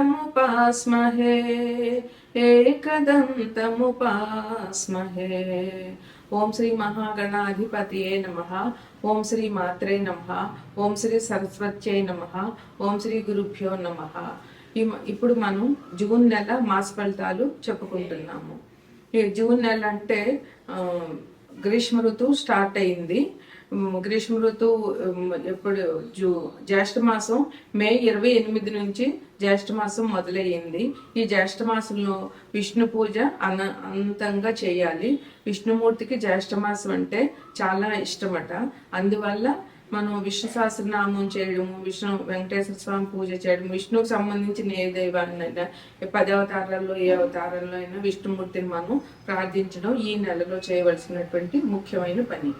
एकदन्तमुपास्महे एकदन्तमुपास्महे ఓం శ్రీ మహాగణాధిపతియే నమ ఓం శ్రీ మాత్రే నమ ఓం శ్రీ సరస్వత్యై నమ ఓం శ్రీ గురుభ్యో నమ ఇప్పుడు మనం జూన్ నెల మాస ఫలితాలు చెప్పుకుంటున్నాము ఈ జూన్ నెల అంటే ఆ, గ్రీష్మ ఋతువు స్టార్ట్ అయింది ఉమ్, గ్రీష్మ ఋతువు ఎప్పుడు జూ జ్యేష్ఠ మాసం మే ఇరవై ఎనిమిది నుంచి జ్యేష్ఠ మాసం మొదలయ్యింది. ఈ జ్యేష్ఠ మాసంలో విష్ణు పూజ అన అంతంగా చేయాలి. విష్ణుమూర్తికి జ్యేష్ఠ మాసం అంటే చాలా ఇష్టమట. అందువల్ల మనం విష్ణు సహస్రనామం చేయడం విష్ణు వెంకటేశ్వర స్వామి పూజ చేయడం విష్ణువుకి సంబంధించిన ఏ దైవాన్నైనా ఏ పది అవతారాల్లో ఏ అవతారంలో అయినా విష్ణుమూర్తిని మనం ప్రార్థించడం ఈ నెలలో చేయవలసినటువంటి ముఖ్యమైన పని.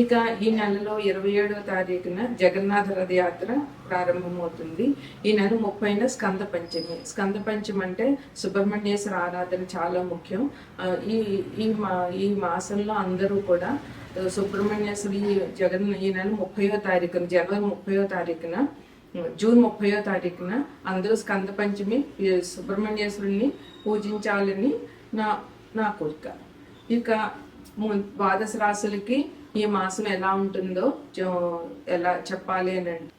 ఇక ఈ నెలలో ఇరవై ఏడవ తారీఖున జగన్నాథ రథయాత్ర ప్రారంభమవుతుంది. ఈ నెల ముప్పైన స్కంద పంచమి. స్కంద పంచమి అంటే సుబ్రహ్మణ్యేశ్వర ఆరాధన చాలా ముఖ్యం. ఈ ఈ మా ఈ మాసంలో అందరూ కూడా సుబ్రహ్మణ్యేశ్వరి జగన్ ఈ నెల ముప్పయో తారీఖున జనవరి ముప్పయో తారీఖున జూన్ ముప్పయో తారీఖున అందరూ స్కంద పంచమి సుబ్రహ్మణ్యేశ్వరుని పూజించాలని నా నా కోరిక. ఇక ద్వాదశ రాశులకి ఈ మాసం ఎలా ఉంటుందో ఎలా చెప్పాలి అని అంటే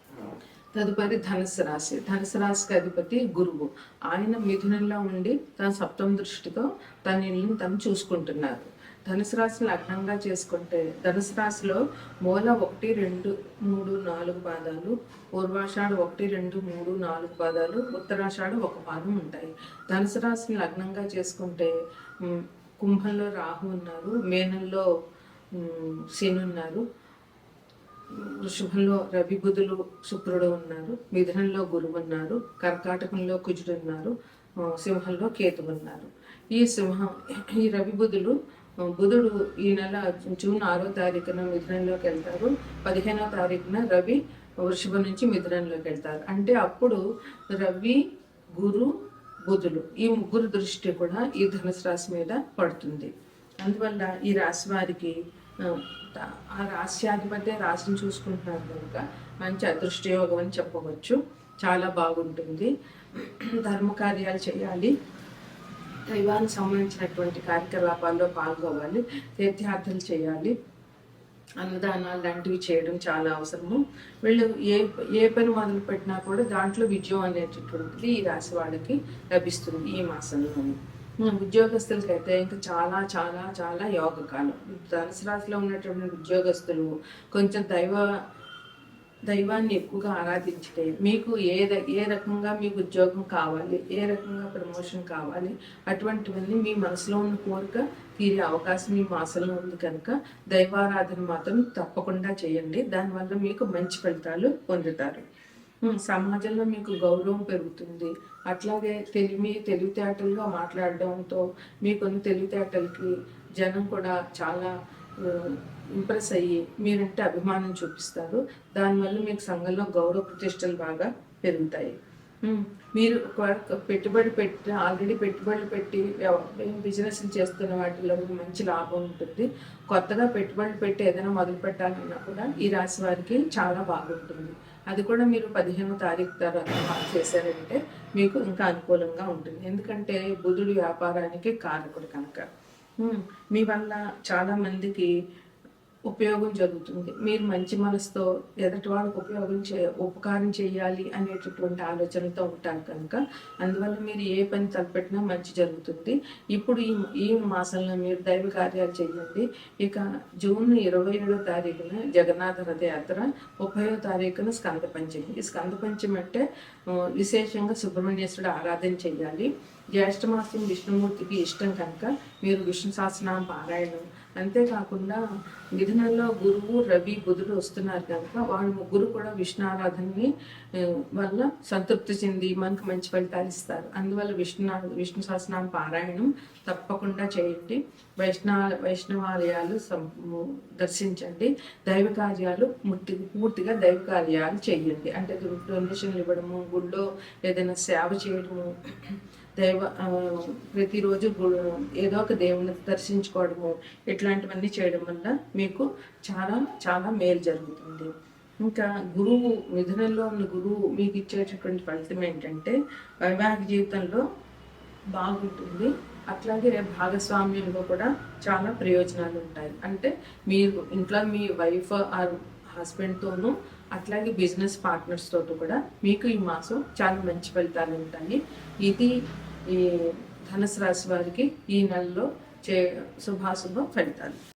తదుపరి ధనుసు రాశి. ధనుసు రాశికి అధిపతి గురువు. ఆయన మిథునంలో ఉండి తన సప్తం దృష్టితో తన ఇల్లుని తను చూసుకుంటున్నారు. ధనుసు రాశిని లగ్నంగా చేసుకుంటే ధనుసు రాశిలో మూల ఒకటి రెండు మూడు నాలుగు పాదాలు పూర్వాషాఢ ఒకటి రెండు మూడు నాలుగు పాదాలు ఉత్తరాషాఢ ఒక పాదం ఉంటాయి. ధనుసు రాశిని లగ్నంగా చేసుకుంటే కుంభంలో రాహు ఉన్నారు. మేనంలో శని ఉన్నారు వృషభంలో రవి బుధులు శుక్రుడు ఉన్నారు. మిథునంలో గురువు ఉన్నారు. కర్కాటకంలో కుజుడు ఉన్నారు. సింహంలో కేతు ఉన్నారు. ఈ సింహం ఈ రవి బుధులు బుధుడు ఈ నెల జూన్ ఆరో తారీఖున మిథునంలోకి వెళ్తారు. పదిహేనో తారీఖున రవి వృషభం నుంచి మిథునంలోకి వెళ్తారు. అంటే అప్పుడు రవి గురు బుధులు ఈ ముగ్గురు దృష్టి కూడా ఈ ధనుసు రాశి మీద పడుతుంది. అందువల్ల ఈ రాశి వారికి ఆ, త- రాశిని చూసుకుంటున్నారు కనుక మంచి అదృష్టయోగం అని చెప్పవచ్చు. చాలా బాగుంటుంది. ధర్మ కార్యాలు చేయాలి. దైవానికి సంబంధించినటువంటి కార్యకలాపాల్లో పాల్గొవాలి. తీర్థయాత్రలు చేయాలి. అన్నదానాలు లాంటివి చేయడం చాలా అవసరము. వీళ్ళు ఏ ఏ పని మొదలు పెట్టినా కూడా దాంట్లో విజయం అనేటటువంటిది ఈ రాశి వాళ్ళకి లభిస్తుంది ఈ మాసంలో ఉద్యోగస్తులకైతే ఇంకా చాలా చాలా చాలా యోగ కాలం ధనుసు రాశిలో ఉన్నటువంటి ఉద్యోగస్తులు కొంచెం దైవ దైవాన్ని ఎక్కువగా ఆరాధించితే మీకు ఏ ఏ రకంగా మీకు ఉద్యోగం కావాలి ఏ రకంగా ప్రమోషన్ కావాలి అటువంటివన్నీ మీ మనసులో ఉన్న కోరిక తీరే అవకాశం ఈ మాసంలో ఉంది కనుక దైవారాధన మాత్రం తప్పకుండా చేయండి. దానివల్ల మీకు మంచి ఫలితాలు పొందుతారు. సమాజంలో మీకు గౌరవం పెరుగుతుంది. అట్లాగే తెలివి తెలివితేటలుగా మాట్లాడడంతో మీకున్న తెలివితేటలకి జనం కూడా చాలా ఇంప్రెస్ అయ్యి మీరంటే అభిమానం చూపిస్తారు. దానివల్ల మీకు సంఘంలో గౌరవ ప్రతిష్టలు బాగా పెరుగుతాయి. మీరు పెట్టుబడి పెట్టి ఆల్రెడీ పెట్టుబడులు పెట్టి బిజినెస్ చేస్తున్న వాటిలో మంచి లాభం ఉంటుంది. కొత్తగా పెట్టుబడులు పెట్టి ఏదైనా మొదలు పెట్టాలన్నా కూడా ఈ రాశి వారికి చాలా బాగుంటుంది. అది కూడా మీరు పదిహేనో తారీఖు తర్వాత చేశారంటే మీకు ఇంకా అనుకూలంగా ఉంటుంది. ఎందుకంటే బుధుడు వ్యాపారానికి కారకుడు కనుక. మీ వల్ల చాలామందికి ఉపయోగం జరుగుతుంది. మీరు మంచి మనసుతో ఎదుటి వాళ్ళకి ఉపయోగం చే ఉపకారం చేయాలి అనేటటువంటి ఆలోచనతో ఉంటారు కనుక అందువల్ల మీరు ఏ పని తలపెట్టినా మంచి జరుగుతుంది. ఇప్పుడు ఈ ఈ మాసంలో మీరు దైవ కార్యాలు చేయండి. ఇక జూన్ ఇరవై ఏడో తారీఖున జగన్నాథ రథయాత్ర ముప్పైవ తారీఖున స్కంద పంచమి. ఈ స్కంద పంచమి అంటే విశేషంగా సుబ్రహ్మణ్యేశ్వరుడు ఆరాధన చేయాలి. జ్యేష్ఠమాసం విష్ణుమూర్తికి ఇష్టం కనుక మీరు విష్ణు సహస్రనామ పారాయణం. అంతేకాకుండా మిథునంలో గురువు రవి బుధుడు వస్తున్నారు కనుక వాళ్ళ ముగ్గురు కూడా విష్ణు ఆరాధనని వల్ల సంతృప్తి చెంది మనకు మంచి ఫలితాలు ఇస్తారు. అందువల్ల విష్ణు విష్ణు సహస్రనామ పారాయణం తప్పకుండా చేయండి. వైష్ణవ వైష్ణవాలయాలు దర్శించండి. దైవ కార్యాలు ముట్టి పూర్తిగా దైవ కార్యాలు చేయండి. అంటే డొనేషన్లు ఇవ్వడము గుళ్ళో ఏదైనా సేవ చేయడము దైవ ప్రతిరోజు గు- ఏదో ఒక దేవుని దర్శించుకోవడము ఇట్లాంటివన్నీ చేయడం వల్ల మీకు చాలా చాలా మేలు జరుగుతుంది. ఇంకా గురువు మిథునంలో ఉన్న గురువు మీకు ఇచ్చేటటువంటి ఫలితం ఏంటంటే వైవాహిక జీవితంలో బాగుంటుంది. అట్లాగే భాగస్వామ్యంలో కూడా చాలా ప్రయోజనాలు ఉంటాయి. అంటే మీరు ఇంట్లో మీ వైఫ్ ఆర్ హస్బెండ్తోనూ అట్లాగే బిజినెస్ పార్ట్నర్స్ తోటి కూడా మీకు ఈ మాసం చాలా మంచి ఫలితాలు ఉంటాయి. ఇది ఈ ధనుసు రాశి వారికి ఈ నెలలో చే శుభాశుభ ఫలితాలు.